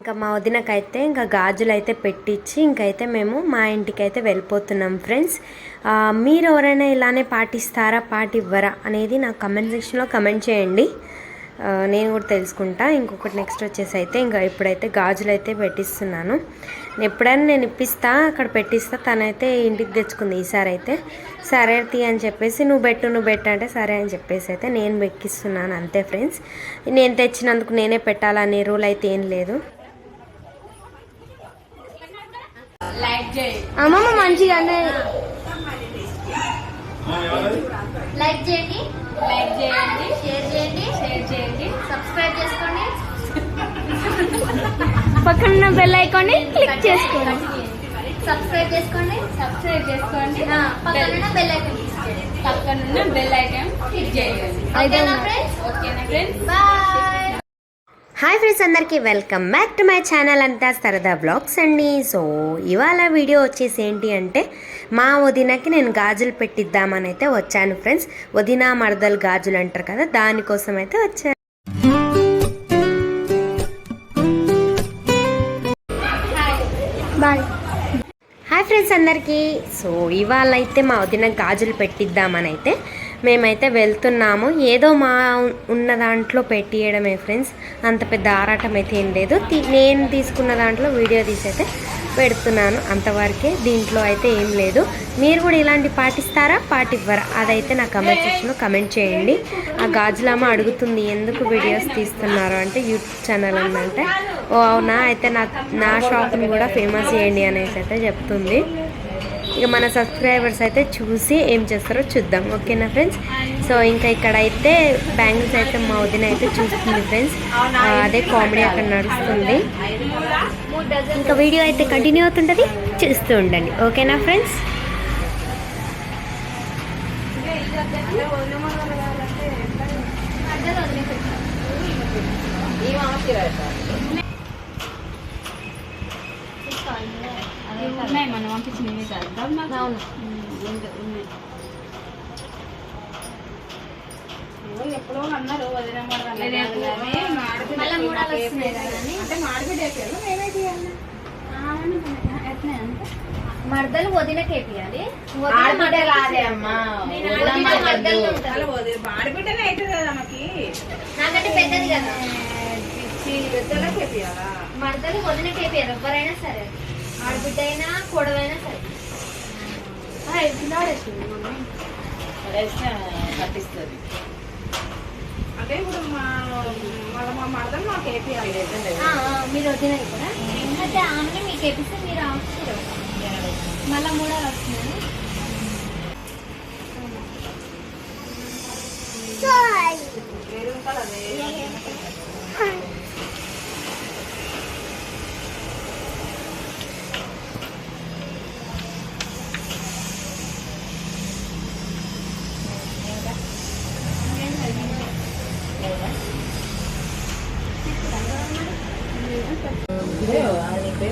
ఇంకా మా వదినకైతే ఇంకా గాజులు అయితే పెట్టించి ఇంకైతే మేము మా ఇంటికి అయితే వెళ్ళిపోతున్నాం ఫ్రెండ్స్. మీరు ఎవరైనా ఇలానే పాటిస్తారా పాటివ్వరా అనేది నాకు కమెంట్ సెక్షన్లో కమెంట్ చేయండి. నేను కూడా తెలుసుకుంటా. ఇంకొకటి నెక్స్ట్ వచ్చేసి అయితే ఇంకా ఇప్పుడైతే గాజులు అయితే పెట్టిస్తున్నాను. ఎప్పుడైనా నేను ఇప్పిస్తా అక్కడ పెట్టిస్తా. తనైతే ఇంటికి తెచ్చుకుంది ఈసారి అయితే. సరే తీ అని చెప్పేసి నువ్వు పెట్టు నువ్వు పెట్టు అంటే సరే అని చెప్పేసి అయితే నేను వెక్కిస్తున్నాను అంతే ఫ్రెండ్స్. నేను తెచ్చినందుకు నేనే పెట్టాలనే రూల్ అయితే ఏం లేదు. అమ్మమ్మ మంచిగా లైక్ చేయండి. లైక్ చేయండి. షేర్ చేయండి. షేర్ చేయండి. సబ్స్క్రైబ్ చేసుకోండి. పక్కన బెల్ ఐకాన్ క్లిక్ చేసుకోండి. సబ్స్క్రైబ్ చేసుకోండి. సబ్స్క్రైబ్ చేసుకోండి. పక్కన బెల్ ఐకాన్ పక్కన బెల్ ఐకాన్ క్లిక్ చేయండి. ఓకేనా ఫ్రెండ్స్ ఓకేనా ఫ్రెండ్స్ బాయ్ హాయ్ ఫ్రెండ్స్ అందరికీ welcome back to my channel అంతా సరదా బ్లాగ్స్ అండి. సో ఇవాళ వీడియో వచ్చేసి ఏంటి అంటే మా వదినకి నేను గాజులు పెట్టిద్దామని అయితే వచ్చాను ఫ్రెండ్స్. వదిన మరదలు గాజులు అంటారు కదా దానికోసం అయితే వచ్చాను. బాయ్. హాయ్ ఫ్రెండ్స్ అందరికీ. సో ఇవాళ అయితే మా వదిన గాజులు పెట్టిద్దామని అయితే మేమైతే వెళ్తున్నాము. ఏదో మా ఉన్న దాంట్లో పెట్టియడమే ఫ్రెండ్స్. అంత పెద్ద ఆరాటం అయితే ఏం లేదు. నేను తీసుకున్న దాంట్లో వీడియో తీసి అయితే పెడుతున్నాను. అంతవరకే దీంట్లో అయితే ఏం లేదు. మీరు కూడా ఇలాంటి పాటిస్తారా? పాటివ్వరా? అదైతే నా కమెంట్ సెక్షన్లో కమెంట్ చేయండి. ఆ గాజులమ్మ అడుగుతుంది ఎందుకు వీడియోస్ తీస్తున్నారు? అంటే యూట్యూబ్ ఛానల్ ఉందంటే. ఓ అవునా? అయితే నా నా షాప్ని కూడా ఫేమస్ చేయండి అనేసి అయితే చెప్తుంది. ఇక మన సబ్స్క్రైబర్స్ అయితే చూసి ఏం చేస్తారో చూద్దాం. ఓకేనా ఫ్రెండ్స్? సో ఇంకా ఇక్కడ అయితే బ్యాంగిల్స్ అయితే మా వదిన అయితే చూస్తుంది ఫ్రెండ్స్. అదే కామెడీ అక్కడ నడుస్తుంది. ఇంకా వీడియో అయితే కంటిన్యూ అవుతుంటుంది. చూస్తూ ఉండండి. ఓకేనా ఫ్రెండ్స్? ఉన్నాయి మనం పంపించినవి కాదు. అవును. ఎప్పుడో అన్నారు వదిన ఆడబిడ్డ కాదే అమ్మా. వదిన వదిన అవుతుంది కదా నాకంటే పెద్దది కదా. వదినకి వేపియారు ఎవరైనా సరే. ఆడబిడ్డ అయినా కొడవైనా సరే కట్టిస్తుంది. అంటే ఇప్పుడు మా మా మరదలు మాకు ఆ, మీరు వదిన కదా అయితే ఆమె మీకు వేపిస్తే మీరు ఆపుతారు మళ్ళా మూడాలు వస్తున్నాయి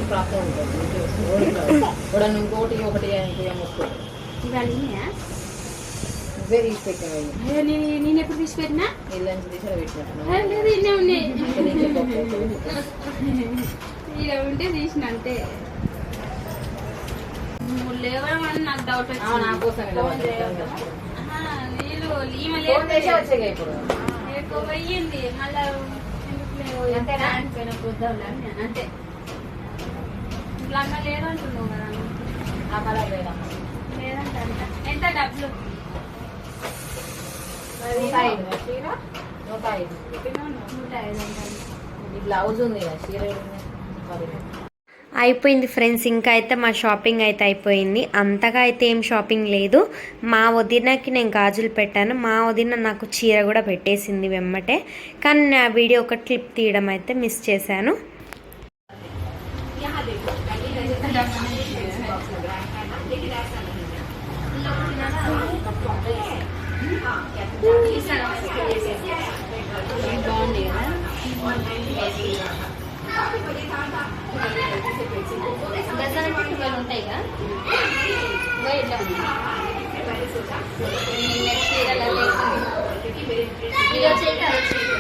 ప్రాప్తం ఉంటుంది. కూడా ఇంకోటి ఒకటి? ఇవే తీసి అయ్యో, నేను ఎప్పుడు తీసి పెట్టినా ఇల్లు నుంచి తీసి ఇలా ఉంటే తీసిన అంతే. లేవమని నాకు డౌట్ నా కోసం వచ్చింది పడ్డా. ఆహా, నీళ్ళు ఈమె లేదు. ఎక్కువ పోయింది. మళ్ళా? అంతేనా? అంతే. లంగా లేదు అంటున్నావు కదా. ఆ కలర్ లేదమ్మా లేదంట అంట. ఎంత డబ్బులు? నూట ఐదు. చీర? నూట ఐదు. నూట ఐదు అంటాను ఈ బ్లౌజ్ ఉంది కదా చీర ఉంది మరి అయిపోయింది ఫ్రెండ్స్ ఇంకా అయితే మా షాపింగ్ అయితే అయిపోయింది. అంతగా అయితే ఏం షాపింగ్ లేదు. మా వదినకి నేను గాజులు పెట్టాను. మా వదిన నాకు చీర కూడా పెట్టేసింది వెమ్మటే కానీ నా వీడియో ఒక క్లిప్ తీయడం అయితే మిస్ చేశాను. బాగుంది కదా ఉంటాయి కదా ఇట్లా ఉంది. నెక్స్ట్ లేకుండా ఇది వచ్చేది అది వచ్చేది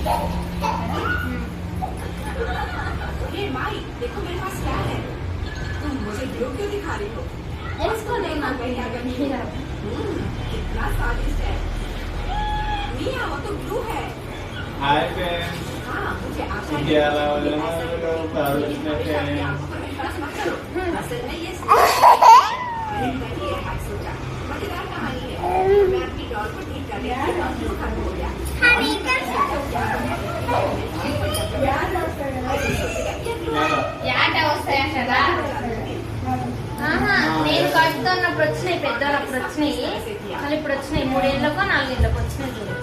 हम्म। ये माई देखो मेरे पास क्या है। तुम मुझे ड्रो क्यों दिखा रही हो? इसको नहीं मांग अगर मेरा कितना स्वादिष्ट है। मिया वो तो ग्लू है। हाय फ्रेंड्स हाँ मुझे आशा है कि ऐसा मेरी आँखों पर विश्वास मत करो। हम्म। में ये मैंने मज़ेदार मैं आपकी डॉल को ठीक कर लिया और खत्म हो गया। వచ్చినాయి పెద్దవాళ్ళు అప్పుడు వచ్చినాయి. మళ్ళీ ఇప్పుడు వచ్చినాయి. మూడేళ్ళకో నాలుగేళ్ళకో వచ్చినాయి చూడు.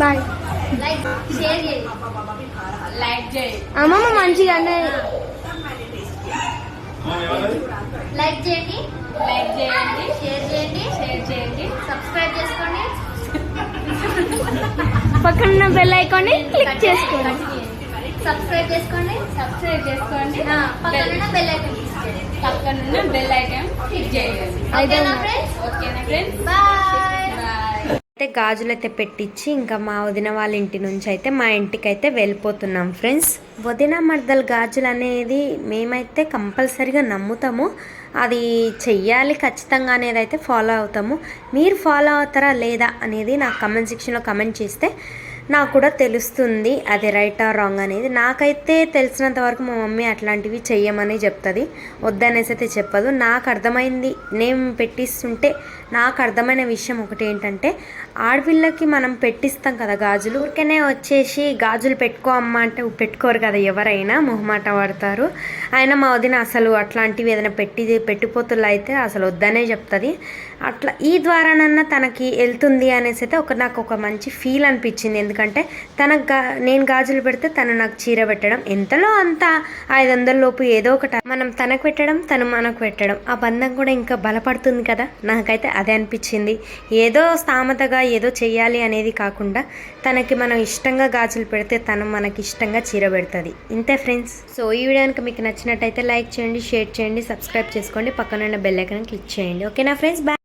బాయ్. లైక్ షేర్ చేయండి. అమ్మమ్మ మంచిగా లైక్ చేయండి లైక్ చేయండి షేర్ చేయండి షేర్ చేయండి సబ్స్క్రైబ్ చేసుకోండి. పక్కన ఉన్న బెల్ ఐకాన్ని క్లిక్ చేసుకోండి. సబ్స్క్రైబ్ చేసుకోండి. సబ్స్క్రైబ్ చేసుకోండి. పక్కన బెల్ ఐకాన్ పక్కనున్న బెల్ ఐకాన్ క్లిక్ చేయండి. ఓకేనా ఫ్రెండ్స్ ఓకేనా ఫ్రెండ్స్ బాయ్ అయితే గాజులు అయితే పెట్టించి ఇంకా మా వదిన వాళ్ళ ఇంటి నుంచి అయితే మా ఇంటికి అయితే వెళ్ళిపోతున్నాం ఫ్రెండ్స్. వదిన మర్దల గాజులు అనేది మేమైతే కంపల్సరీగా నమ్ముతాము. అది చెయ్యాలి ఖచ్చితంగా అనేది అయితే ఫాలో అవుతాము. మీరు ఫాలో అవుతారా లేదా అనేది నాకు కమెంట్ సెక్షన్లో కమెంట్ చేస్తే నాకు కూడా తెలుస్తుంది అది రైట్ ఆర్ రాంగ్ అనేది. నాకైతే తెలిసినంత వరకు మా మమ్మీ అట్లాంటివి చెయ్యమని చెప్తుంది. వద్దనేసి అయితే చెప్పదు. నాకు అర్థమైంది. నేను పెట్టిస్తుంటే నాకు అర్థమైన విషయం ఒకటి ఏంటంటే ఆడపిల్లకి మనం పెట్టిస్తాం కదా గాజులు. ఊరికనే వచ్చేసి గాజులు పెట్టుకో అమ్మ అంటే పెట్టుకోరు కదా ఎవరైనా మొహమాట పడతారు. అయినా మా వదిన అసలు అట్లాంటివి ఏదైనా పెట్టి పెట్టిపోతులు అయితే అసలు వద్దనే చెప్తుంది. అట్లా ఈ ద్వారానన్నా తనకి వెళ్తుంది అనేసి అయితే ఒక నాకు ఒక మంచి ఫీల్ అనిపించింది. ఎందుకంటే తనకు గా నేను గాజులు పెడితే తను నాకు చీర పెట్టడం ఎంతలో అంత ఐదు వందల లోపు ఏదో ఒకటి మనం తనకు పెట్టడం తను మనకు పెట్టడం. ఆ బంధం కూడా ఇంకా బలపడుతుంది కదా? నాకైతే అదే అనిపించింది. ఏదో స్థామతగా ఏదో చేయాలి అనేది కాకుండా తనకి మనం ఇష్టంగా గాజులు పెడితే తను మనకి ఇష్టంగా చీర పెడుతుంది. ఇంతే ఫ్రెండ్స్? సో ఈ వీడియోకి మీకు నచ్చినట్టయితే లైక్ చేయండి షేర్ చేయండి సబ్స్క్రైబ్ చేసుకోండి. పక్కనున్న బెల్ ఐకన్ క్లిక్ చేయండి. ఓకేనా ఫ్రెండ్స్? బాయ్!